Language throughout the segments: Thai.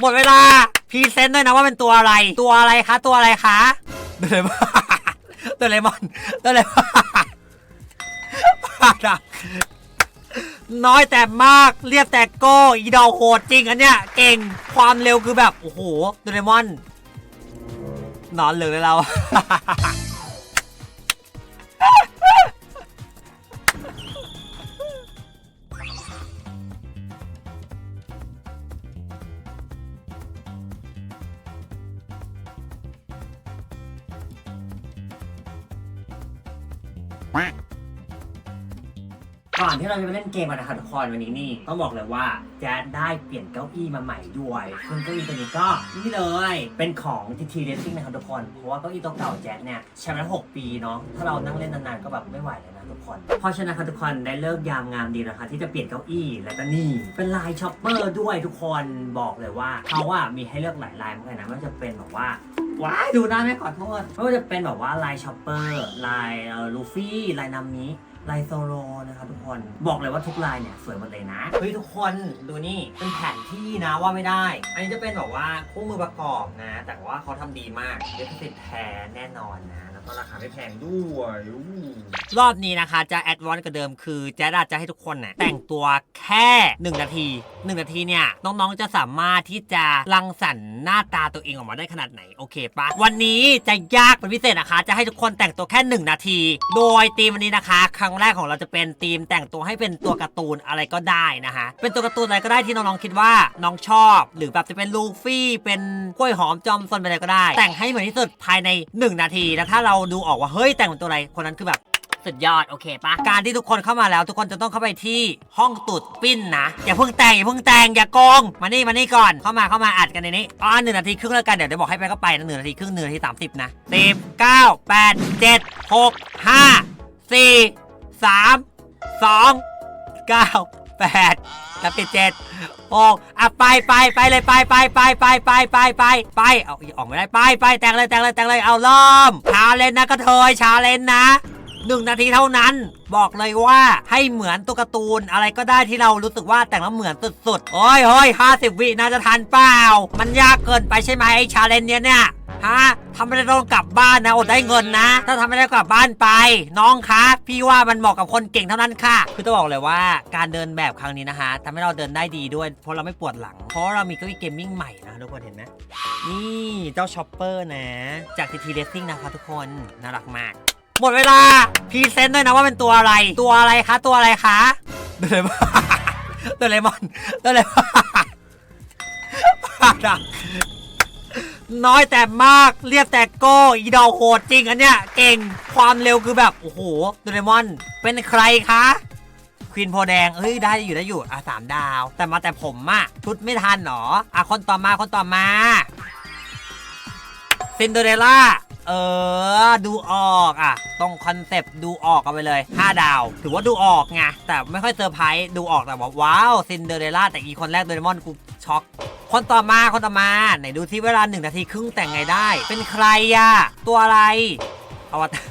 หมดเวลาพรีเซนต์ด้วยนะว่าเป็นตัวอะไร ตัวอะไรคะ ตัวอะไรคะโดเรมอนโดเรมอนโดเรมอนน้อยแต่มากเรียบแต่โก้อีดอกโหดจริงอันเนี้ยเก่งความเร็วคือแบบ โอ้โหโดเรมอนนอนเหลืองเลยเรา ก่อนที่เราจะไปเล่นเกมกันนะคะทุกคนวันนี้นี่ต้องบอกเลยว่าแจ๊ดได้เปลี่ยนเก้าอี้มาใหม่ด้วยซึ่งเก้าอี้ตัวนี้ก็นี่เลยเป็นของ TT Racing นะครับทุกคนเพราะว่าเก้าอี้ตัวเก่าแจ๊ดเนี่ยใช้มาแล้ว6ปีเนาะถ้าเรานั่งเล่นนานๆก็แบบไม่ไหวแล้วนะทุกคน เพราะฉะนั้นครับทุกคนได้เลิกยามงามดีนะคะที่จะเปลี่ยนเก้าอี้และก็นี่เป็นลายช็อปเปอร์ด้วยทุกคนบอกเลยว่าเขาอะมีให้เลือกหลายลายมากเลยนะไม่ว่าจะเป็นแบบว่า ว้ายดูหน้าแม่ขอโทษไม่ว่าจะเป็นแบบว่าลายช็อปเปอร์ลายลูฟี่ลายนามิลายโซโลนะครับทุกคนบอกเลยว่าทุกลายเนี่ยสวยหมดเลยนะเฮ้ยทุกคนดูนี่เป็นแผนที่นะว่าไม่ได้ อันนี้จะเป็นแบบว่าคู่มือประกอบนะ แต่ว่าเขาทำดีมากเลิขสิทธิ์แท้แน่นอนนะ ก็ราคาไม่แพงด้วยรอบนี้นะคะจะแอดวานซ์กว่าเดิมคือแจ๊ดอาจะให้ทุกคนน่ะแต่งตัวแค่ 1 นาที 1 นาทีเนี่ยน้องๆจะสามารถที่จะรังสรรค์หน้าตาตัวเองออกมาได้ขนาดไหนโอเคปะวันนี้จะยากเป็นพิเศษนะคะ จะให้ทุกคนแต่งตัวแค่ 1 นาที โดยธีมวันนี้นะคะ ครั้งแรกของเราจะเป็นธีมแต่งตัวให้เป็นตัวการ์ตูนอะไรก็ได้นะคะเป็นตัวการ์ตูนอะไรก็ได้ที่น้องๆคิดว่าน้องชอบ หรือแบบจะเป็นลูฟี่เป็นกล้วยหอมจอมซนเป็นอะไรก็ได้ แต่งให้เหมือนที่สุดภายใน 1 นาทีแล้วถ้าเราราดูออกว่าเฮ้ยแต่งเป็นตัวอะไรคนนั้นคือแบบสุดยอดโอเคปะการที่ทุกคนเข้ามาแล้ว ทุกคนจะต้องเข้าไปที่ห้องตุดปิ้นนะอย่าเพิ่งแต่งอย่าเพิ่งแต่งอย่าโกงมานี่มานี่ก่อนเข้ามาเข้ามาอัดกันในนี้อ๋อหนึ่งนาทีครึ่งแล้วกันเดี๋ยวจะบอกให้ไปก็ไปนะหนึ่งนาทีครึ่งหนึ่งนาทีสามสิบนะสิบเก้าแปดเจ็ดหกห้าสี่สามสองเก้า แปดกับสิดเจ็ดหกอะไปไปไปเลยไปไปไปไปไปไปไปไปเอาออกไม่ได้ไปไปแต่งเลยแต่งเลยแต่งเลยเอาล้อมชาเลนนะกระเทยชาเลนนะ หนึ่งนาทีเท่านั้น บอกเลยว่าให้เหมือนตัวการ์ตูนอะไรก็ได้ที่เรารู้สึกว่าแต่งแล้วเหมือนสุดๆ โอ้ยเฮ้ยห้าสิบวิน่าจะทันเปล่า มันยากเกินไปใช่ไหมไอ้ชาเลนเนี้ยเนี่ยฮะทำไม่ได้ต้องกลับบ้านนะอดได้เงินนะ ถ้าทำไม่ได้กลับบ้านไป น้องคะพี่ว่ามันเหมาะกับคนเก่งเท่านั้นค่ะ คือต้องบอกเลยว่าการเดินแบบครั้งนี้นะคะทำให้เราเดินได้ดีด้วย เพราะเราไม่ปวดหลัง เพราะเรามีเก้าอี้เกมมิ่งใหม่นะทุกคนเห็นไหมนี่เจ้าช็อปเปอร์นะ จากทีทีเรสซิ่งนะคะทุกคนน่ารักมาก หมดเวลาพรีเซนต์ด้วยนะว่าเป็นตัวอะไร ตัวอะไรคะ ตัวอะไรคะโดเรมอนโดเรมอนโดเรมอนน้อยแต่มากเรียบแต่โก้อีดอกโหดจริงอันเนี้ยเก่งความเร็วคือแบบ โอ้โหโดเรมอน เป็นใครคะควีนโพแดงเอ้ย ได้อยู่ได้อยู่ อะสามดาว แต่มาแต่ผมอะชุดไม่ทันหรอ อะ คนต่อมาคนต่อมาซินเดอเรลล่า เออ ดูออกอะตรงคอนเซปต์ดูออกเอาไปเลย 5 ดาว ถือว่าดูออกไง แต่ไม่ค่อยเซอร์ไพรส์ดูออกแต่ว่าว้าวซินเดอเรลล่าแต่อีคนแรกโดเรมอนกูช็อก คนต่อมาคนต่อมาไหนดูที่เวลา 1 นาทีครึ่งแต่งไงได้ เป็นใครอะตัวอะไรอวตาร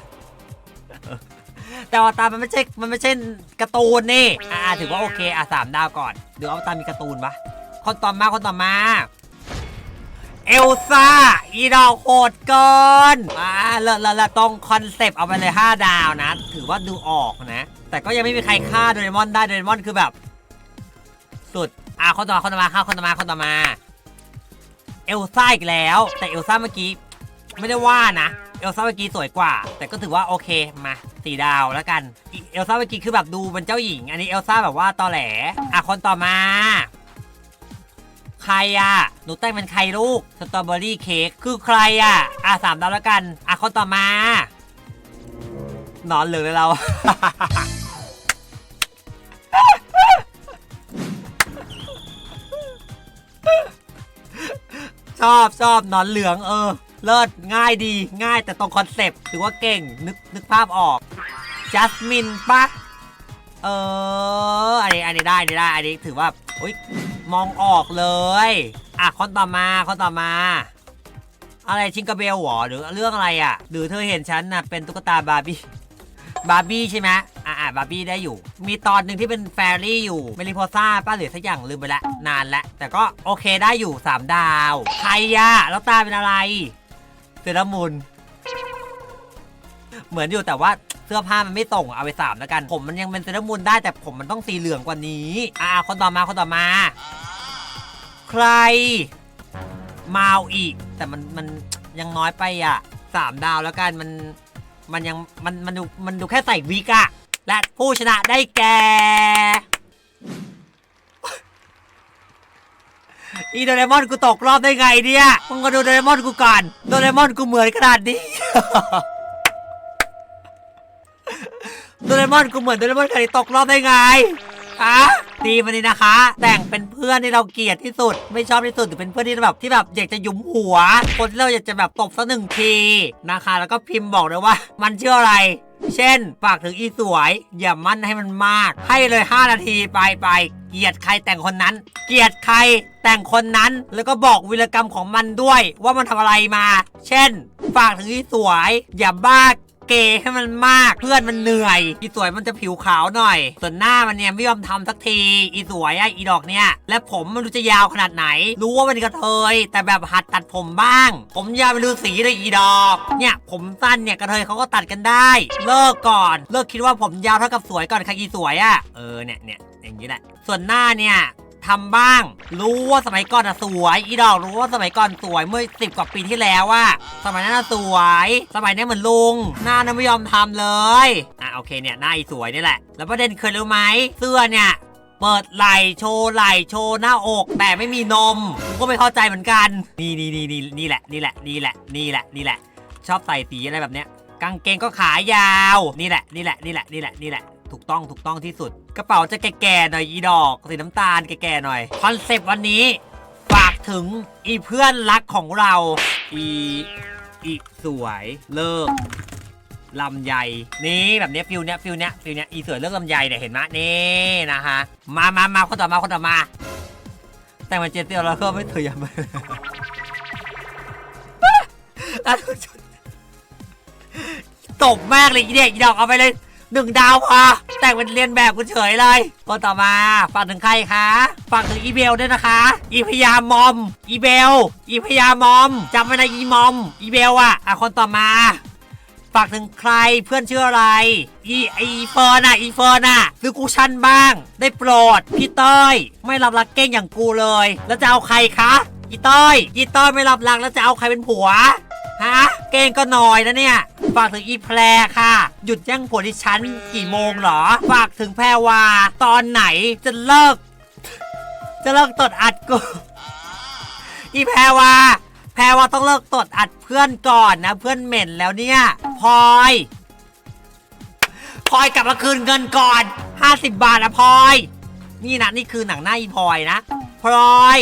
แต่อวตารมันไม่ใช่ มันไม่ใช่การ์ตูนนี่ อ่าถือว่าโอเค อะสามดาวก่อน ดูอวตารมีการ์ตูนปะคนต่อมาคนต่อมา เอลซ่า อีดอกโหดเกินอ่าเลอะเละเลอะตรงคอนเซปต์เอาไปเลย 5 ดาวนะ ถือว่าดูออกนะ แต่ก็ยังไม่มีใครฆ่าโดเรมอนได้โดเรมอนคือแบบ สุด อ่าคนต่อมาคนต่อมาฆ่าคนต่อมาคนต่อมา เอลซ่าอีกแล้ว แต่เอลซ่าเมื่อกี้ ไม่ได้ว่านะ เอลซ่าเมื่อกี้สวยกว่า แต่ก็ถือว่าโอเคมาสี่ดาวแล้วกัน เอลซ่าเมื่อกี้คือแบบดูเป็นเจ้าหญิง อันนี้เอลซ่าแบบว่าตอแหล อะคนต่อมา ใครอะ หนูแต่งเป็นใครลูก สตรอเบอรี่เค้ก คือใครอะ อะสามดาวแล้วกัน อะคนต่อมา นอนเหลยเรา ชอบชอบนอนเหลืองเออ เลิศง่ายดีง่ายแต่ตรงคอนเซปต์ถือว่าเก่ง นึกนึกภาพออกจัสมินปะเออ อันนี้ อันนี้ได้ อันนี้ได้ อันนี้ถือว่า อุ้ย มองออกเลย อะคนต่อมาคนต่อมา อะไรชิงกาเบลหรอหรือเรื่องอะไรอะ หรือเธอเห็นฉันน่ะเป็นตุ๊กตาบาร์บี้บาร์บี้ใช่ไหมอ่าบาร์บี้ได้อยู่ มีตอนหนึ่งที่เป็นแฟรี่อยู่เมลิโพซ่าป้าหรือสักอย่างลืมไปละนานละแต่ก็โอเคได้อยู่ 3 ดาว ใครอะแล้วตาเป็นอะไรเซรามูนเหมือนอยู่แต่ว่า สื้อผ้ามันไม่ส่งเอาไปสามแล้วกัน ผมมันยังเป็นเซรามูนได้แต่ผมมันต้องสีเหลืองกว่านี้ อ่าคนต่อมาคนต่อมา ใครมาเอาอีก แต่มันมันยังน้อยไปอะสามดาวแล้วกันมันมันยังมันมันดูมันดูแค่ใส่วิกอะและผู้ชนะได้แก่อีโดเรมอนกูตกรอบได้ไงเนี่ยมึงก็ดูโดเรมอนกูก่อนโดเรมอนกูเหมือนขนาดนี้ โดเรมอนกูเหมือนโดเรมอนขนาดนี้ตกรอบได้ไงฮะตีมันนี่นะคะ แต่งเป็นเพื่อนที่เราเกลียดที่สุด ไม่ชอบที่สุดหรือเป็นเพื่อนที่แบบที่แบบอยากจะยุมหัว คนที่เราอยากจะแบบตบสักหนึ่งทีนะคะ แล้วก็พิมพ์บอกเลยว่า มันชื่ออะไร เช่นฝากถึงอีสวย อย่ามั่นให้มันมาก ให้เลย 5 นาทีไปไปเกลียดใครแต่งคนนั้น เกลียดใครแต่งคนนั้น แล้วก็บอกวีรกรรมของมันด้วย ว่ามันทำอะไรมา เช่น ฝากถึงอีสวย อย่าบ้า เกย์ให้มันมาก เพื่อนมันเหนื่อย อีสวยมันจะผิวขาวหน่อย ส่วนหน้ามันเนี่ยไม่ยอมทำสักที อีสวยอะอีดอกเนี่ย และผมมันรู้จะยาวขนาดไหน รู้ว่าเป็นกระเทย แต่แบบหัดตัดผมบ้าง ผมยาวเป็นฤาษีเลยอีดอก เนี่ย ผมสั้นเนี่ยกระเทยเขาก็ตัดกันได้ เลิกก่อน เลิกคิดว่าผมยาวเท่ากับสวยก่อนค่ะอีสวยอะเออเนี่ยเนี่ยอย่างนี้แหละ ส่วนหน้าเนี่ย ทำบ้าง รู้ว่าสมัยก่อนอะสวย อีดอกรู้ว่าสมัยก่อนสวยเมื่อสิบกว่าปีที่แล้วอะสมัยนั้นอะสวย สมัยนี้เหมือนลุง หน้านั้นไม่ยอมทำเลย อะโอเคเนี่ยหน้าอีสวยนี่แหละ แล้วประเด็นเคยรู้ไหมเสื้อเนี่ยเปิดไหล่โชว์ไหล่โชว์หน้าอกแต่ไม่มีนมกูก็ไม่เข้าใจเหมือนกันนี่นี่นี่นี่นี่แหละนี่แหละนี่แหละนี่แหละนี่แหละ ชอบใส่สีอะไรแบบเนี้ยกางเกงก็ขายาวนี่แหละนี่แหละนี่แหละนี่แหละนี่แหละ ถูกต้องถูกต้องที่สุด กระเป๋าจะแก่ๆหน่อยอีดอกสีน้ำตาลแก่ๆหน่อยคอนเซปต์วันนี้ฝากถึงอีเพื่อนรักของเรา อีอีสวยเลิกลำไยนี่แบบเนี้ยฟิลเนี้ยฟิลเนี้ยฟิลเนี้ยอีสวยเลิกลำไยเนี่ยเห็นไหมนี่นะคะมามามาคนต่อมาคนต่อมา แต่งมาเจเตียวแล้วก็ไม่เถยมาตบมากเลยอีเด็กอีดอกเอาไปเลย หนึ่งดาวพอแต่งเป็นเรียนแบบกูเฉยเลยคนต่อมาฝากถึงใครคะฝากถึงอีเบลด้วยนะคะ อีพยามอม อีเบล อีพยามอมจำไว้นะอีมอม อีเบลอะอะคนต่อมาฝากถึงใครเพื่อนชื่ออะไร อีไอเฟิร์นอะอีเฟิร์นอะซื้อกูชั่นบ้าง ได้โปรด พี่ต้อย ไม่รับรักเก้งอย่างกูเลย แล้วจะเอาใครคะ อีต้อย อีต้อยไม่รับรักแล้วจะเอาใครเป็นผัว ฮะ เก้งก็หน่อยนะเนี่ย ฝากถึงอีแพรค่ะ หยุดแย่งผัวดิฉันกี่โมงเหรอ ฝากถึงแพรวา ตอนไหนจะเลิก จะเลิกตดอัดกู อีแพรวา แพรวาต้องเลิกตดอัดเพื่อนก่อนนะ เพื่อนเหม็นแล้วเนี่ยพลอยพลอยกลับมาคืนเงินก่อน 50 บาทนะพลอย นี่นะนี่คือหนังหน้าอีพลอยนะพลอย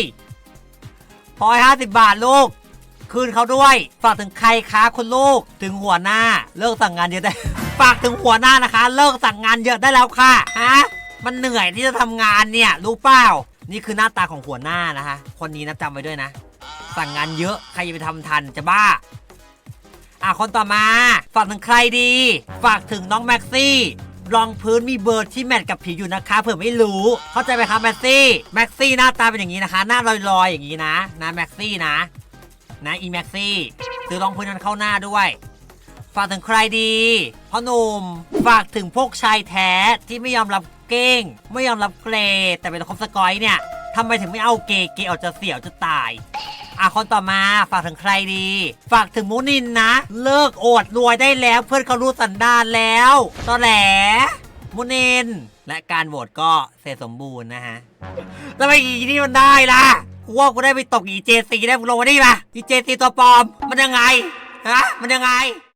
พลอย 50 บาทลูก คืนเขาด้วยฝากถึงใครคะคุณลูกถึงหัวหน้าเลิกสั่งงานเยอะได้ฝากถึงหัวหน้านะคะ เลิกสั่งงานเยอะได้แล้วค่ะฮะมันเหนื่อยที่จะทำงานเนี่ยรู้เปล่านี่คือหน้าตาของหัวหน้านะคะคนนี้นะจำไว้ด้วยนะ สั่งงานเยอะใครจะไปทำทันจะบ้าอะคนต่อมา ฝากถึงใครดี ฝากถึงน้องแม็กซี่รองพื้นมีเบอร์ที่แมทกับผิวอยู่นะคะเผื่อไม่รู้ เข้าใจไหมครับแม็กซี่แม็กซี่หน้าตาเป็นอย่างนี้นะคะ หน้าลอยๆอย่างนี้นะนะแม็กซี่นะ นะอีแม็กซี่ซื้อรองพื้นนั้นเข้าหน้าด้วย ฝากถึงใครดีพ่อหนุ่ม ฝากถึงพวกชายแท้ที่ไม่ยอมรับเก้ง ไม่ยอมรับเกรย์แต่เป็นคอมสกอยเนี่ยทำไมถึงไม่เอาเกย์เกย์ออกจะเสียวจะตายอะคนต่อมาฝากถึงใครดี ฝากถึงมูนินนะ เลิกโอดรวยได้แล้วเพื่อนเขารู้สันดานแล้วตอแหลมูนิน และการโหวตก็เสร็จสมบูรณ์นะฮะแล้วไปอีนี่มันได้ล่ะ กูว่ากูได้ไปตกอีเจซีได้มึงลงมาดิป่ะอีเจซีตัวปลอม มันยังไง ฮะ มันยังไง